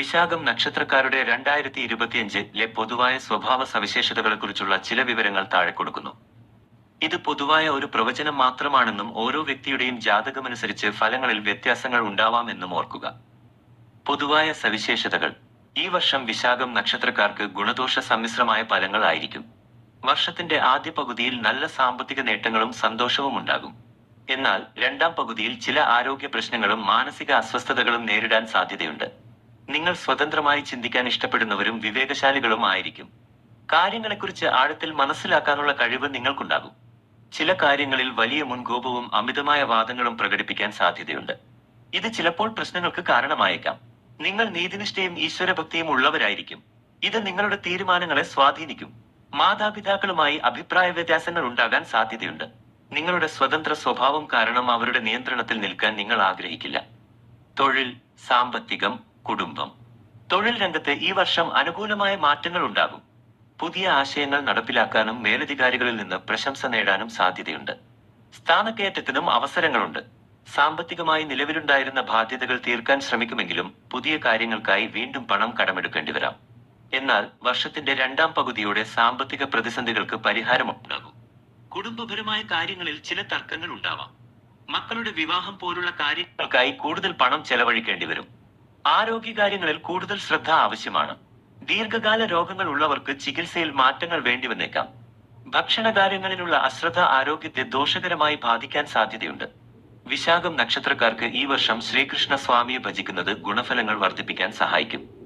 വിശാഖം നക്ഷത്രക്കാരുടെ രണ്ടായിരത്തി ഇരുപത്തിയഞ്ചിലെ പൊതുവായ സ്വഭാവ സവിശേഷതകളെക്കുറിച്ചുള്ള ചില വിവരങ്ങൾ താഴെ കൊടുക്കുന്നു. ഇത് പൊതുവായ ഒരു പ്രവചനം മാത്രമാണെന്നും ഓരോ വ്യക്തിയുടെയും ജാതകമനുസരിച്ച് ഫലങ്ങളിൽ വ്യത്യാസങ്ങൾ ഉണ്ടാവാമെന്നും ഓർക്കുക. പൊതുവായ സവിശേഷതകൾ. ഈ വർഷം വിശാഖം നക്ഷത്രക്കാർക്ക് ഗുണദോഷ സമ്മിശ്രമായ ഫലങ്ങൾ ആയിരിക്കും. വർഷത്തിന്റെ ആദ്യ പകുതിയിൽ നല്ല സാമ്പത്തിക നേട്ടങ്ങളും സന്തോഷവും ഉണ്ടാകും. എന്നാൽ രണ്ടാം പകുതിയിൽ ചില ആരോഗ്യ പ്രശ്നങ്ങളും മാനസിക അസ്വസ്ഥതകളും നേരിടാൻ സാധ്യതയുണ്ട്. നിങ്ങൾ സ്വതന്ത്രമായി ചിന്തിക്കാൻ ഇഷ്ടപ്പെടുന്നവരും വിവേകശാലികളും ആയിരിക്കും. കാര്യങ്ങളെക്കുറിച്ച് ആഴത്തിൽ മനസ്സിലാക്കാനുള്ള കഴിവ് നിങ്ങൾക്കുണ്ടാകും. ചില കാര്യങ്ങളിൽ വലിയ മുൻകോപവും അമിതമായ വാദങ്ങളും പ്രകടിപ്പിക്കാൻ സാധ്യതയുണ്ട്. ഇത് ചിലപ്പോൾ പ്രശ്നങ്ങൾക്ക് കാരണമായേക്കാം. നിങ്ങൾ നീതിനിഷ്ഠയും ഈശ്വരഭക്തിയും ഉള്ളവരായിരിക്കും. ഇത് നിങ്ങളുടെ തീരുമാനങ്ങളെ സ്വാധീനിക്കും. മാതാപിതാക്കളുമായി അഭിപ്രായ വ്യത്യാസങ്ങൾ ഉണ്ടാകാൻ സാധ്യതയുണ്ട്. നിങ്ങളുടെ സ്വതന്ത്ര സ്വഭാവം കാരണം അവരുടെ നിയന്ത്രണത്തിൽ നിൽക്കാൻ നിങ്ങൾ ആഗ്രഹിക്കില്ല. തൊഴിൽ സാമ്പത്തികം കുടുംബം. തൊഴിൽ രംഗത്ത് ഈ വർഷം അനുകൂലമായ മാറ്റങ്ങൾ ഉണ്ടാകും. പുതിയ ആശയങ്ങൾ നടപ്പിലാക്കാനും മേലധികാരികളിൽ നിന്ന് പ്രശംസ നേടാനും സാധ്യതയുണ്ട്. സ്ഥാനക്കയറ്റത്തിനും അവസരങ്ങളുണ്ട്. സാമ്പത്തികമായി നിലവിലുണ്ടായിരുന്ന ബാധ്യതകൾ തീർക്കാൻ ശ്രമിക്കുമെങ്കിലും പുതിയ കാര്യങ്ങൾക്കായി വീണ്ടും പണം കടമെടുക്കേണ്ടി വരാം. എന്നാൽ വർഷത്തിന്റെ രണ്ടാം പകുതിയോടെ സാമ്പത്തിക പ്രതിസന്ധികൾക്ക് പരിഹാരമുണ്ടാകും. കുടുംബപരമായ കാര്യങ്ങളിൽ ചില തർക്കങ്ങൾ ഉണ്ടാവാം. മക്കളുടെ വിവാഹം പോലുള്ള കാര്യങ്ങൾക്കായി കൂടുതൽ പണം ചെലവഴിക്കേണ്ടി വരും. ആരോഗ്യകാര്യങ്ങളിൽ കൂടുതൽ ശ്രദ്ധ ആവശ്യമാണ്. ദീർഘകാല രോഗങ്ങൾ ഉള്ളവർക്ക് ചികിത്സയിൽ മാറ്റങ്ങൾ വേണ്ടിവന്നേക്കാം. ഭക്ഷണകാര്യങ്ങളിലുള്ള അശ്രദ്ധ ആരോഗ്യത്തെ ദോഷകരമായി ബാധിക്കാൻ സാധ്യതയുണ്ട്. വിശാഖം നക്ഷത്രക്കാർക്ക് ഈ വർഷം ശ്രീകൃഷ്ണ സ്വാമിയെ ഭജിക്കുന്നത് ഗുണഫലങ്ങൾ വർദ്ധിപ്പിക്കാൻ സഹായിക്കും.